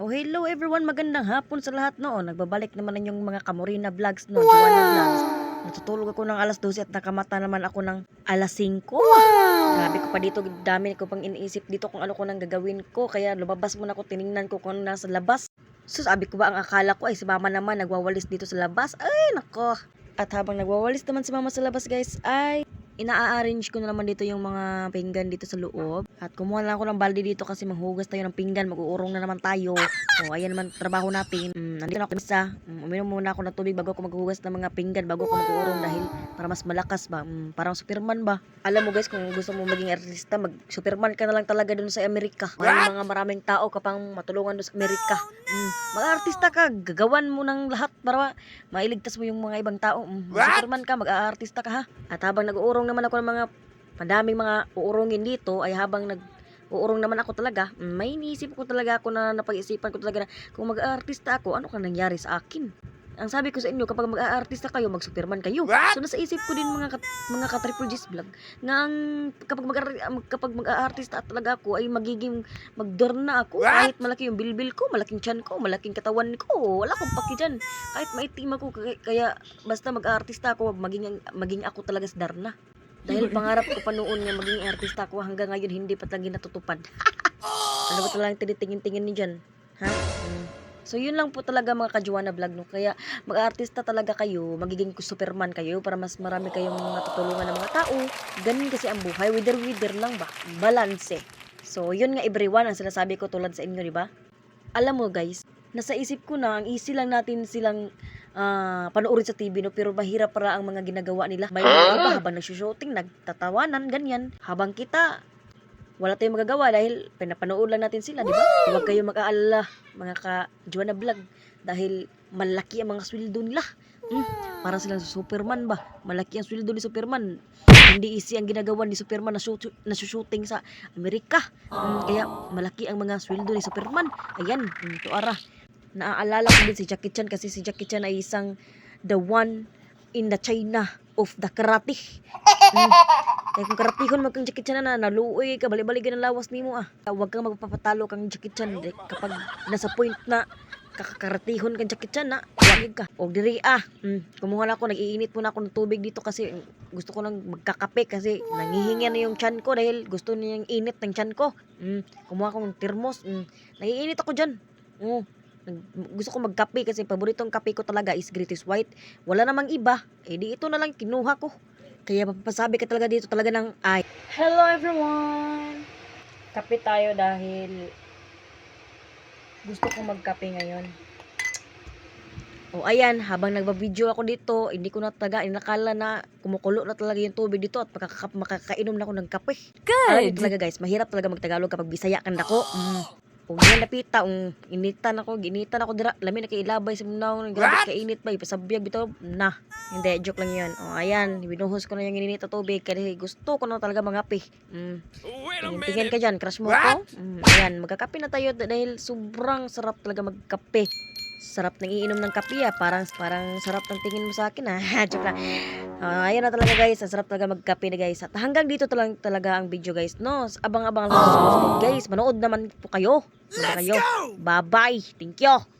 Oh, hello everyone, magandang hapon sa lahat noon. Nagbabalik naman ang yung mga Kamorina vlogs no, Joanna vlogs. Natutulog ako ng alas 12 at nakamata naman ako ng alas 5. Grabe ko pa dito, dami ko pang iniisip dito kung ano ko nang gagawin ko. Kaya lumabas muna ako, tiningnan ko kung ano nasa labas. So sabi ko ba, ang akala ko ay si mama naman nagwawalis dito sa labas. Ay, nako. At habang nagwawalis naman si mama sa labas guys, ay ina-arrange ko na naman dito yung mga pinggan dito sa loob. At kumuha lang ako ng balde dito kasi manghugas tayo ng pinggan. Mag-uurong na naman tayo. O, ayan naman trabaho natin. Mm, nandito na ako isa. Mm, uminom muna ako ng tubig bago ako maghugas ng mga pinggan. Bago ako mag-uurong dahil para mas malakas ba. Mm, parang Superman ba. Alam mo guys, kung gusto mo maging artista, mag-Superman ka na lang talaga dun sa Amerika. Maraming mga maraming tao kapang matulungan dun sa Amerika. Mm, mag-artista ka, gagawan mo ng lahat para mailigtas mo yung mga ibang tao. Mm, Superman ka, mag-aartista ka ha. At habang nag-uurong naman ako ng mga madaming mga uurongin dito ay habang nag uurong naman ako talaga, may iniisip ko talaga ako na napag-isipan ko talaga na kung mag-aartista ako, ano ka nangyari sa akin? Ang sabi ko sa inyo, kapag mag-aartista kayo, mag-superman kayo. So nasa isip ko din mga kat, mga ka Triple G's vlog nga ang kapag mag kapag mag-aartista talaga ako ay magiging magdorna ako kahit malaki yung bilbil ko, malaking tiyan ko, malaking katawan ko, wala akong paki dyan. Kahit maitim ako kaya basta mag-aartista ako, maging maging ako talaga sa Darna. Dahil pangarap ko pa noon nga maging artista ako hanggang ngayon hindi pa talaga natutupad. ano ba talagang tinitingin-tingin ni dyan? Ha? Mm. So yun lang po talaga mga kajuana vlog no. Kaya mag-artista talaga kayo, magiging superman kayo para mas marami kayong natutulungan ng mga tao. Ganun kasi ang buhay, wither wither lang ba? Balance. So yun nga everyone ang sinasabi ko tulad sa inyo, di ba? Alam mo guys, nasa isip ko na ang easy lang natin silang ah panoorin sa TV no pero mahirap para ang mga ginagawa nila. May mga iba habang nagsushooting, nagtatawanan, ganyan. Habang kita wala tayong magagawa dahil pinapanood lang natin sila, di ba? Huwag kayong mag-aalala, mga ka Joanna Vlog, dahil malaki ang mga sweldo nila. Hmm, para silang Superman ba? Malaki ang sweldo ni Superman. Hindi easy ang ginagawa ni Superman na, shoot, na shooting sa Amerika. Hmm, kaya malaki ang mga sweldo ni Superman. Ayan, hmm, tuara. Naaalala ko din si Jackie Chan kasi si Jackie Chan ay isang the one in the China of the karate. Hmm. Kaya kung karatihon mag kang Jackie Chan na naluoy ka bali-bali ng lawas nimo ah. Huwag kang magpapatalo kang Jackie Chan di- kapag nasa point na kakakaratihon kang Jackie Chan na wag ka. O diri ah. Mm, kumuha na ako nag-iinit muna ako ng tubig dito kasi gusto ko nang magkakape kasi nangihinga na yung chan ko dahil gusto niya yung init ng chan ko. Mm, kumuha ako ng termos. Mm, naiinit ako diyan. Oh, nag- gusto ko magkape kasi paboritong kape ko talaga is British White. Wala namang iba. Eh di ito na lang kinuha ko. Kaya papasabi ka talaga dito talaga ng ay. Hello everyone! Kape tayo dahil gusto ko magkape ngayon. O ayan, habang nagbabideo ako dito, hindi ko na talaga inakala na kumukulo na talaga yung tubig dito at makaka- makakainom na ako ng kape. Alam mo talaga guys, mahirap talaga magtagalog kapag bisaya kan dako. Mm. Kung yan napita, um, initan ako, ginitan ako dira, lamin na kay ilabay sa munaw, grabe ka init ba, ipasabiyag bitaw, na. Hindi, joke lang yun. O, ayan, binuhos ko na yung ininit na tubig, kasi gusto ko na talaga mangapi. Mm. Tingin ka dyan, crush mo ako. Mm, ayan, magkakape na tayo dahil sobrang sarap talaga magkape. Sarap nang iinom ng kape ah. Parang, parang sarap ng tingin mo sa akin ah. Joke lang. Ah, ayan na talaga guys. Ang sarap talaga magkape na guys. At hanggang dito talang talaga ang video guys. No? Abang-abang lang guys. Manood naman po kayo. Let's kayo. Bye-bye. Thank you.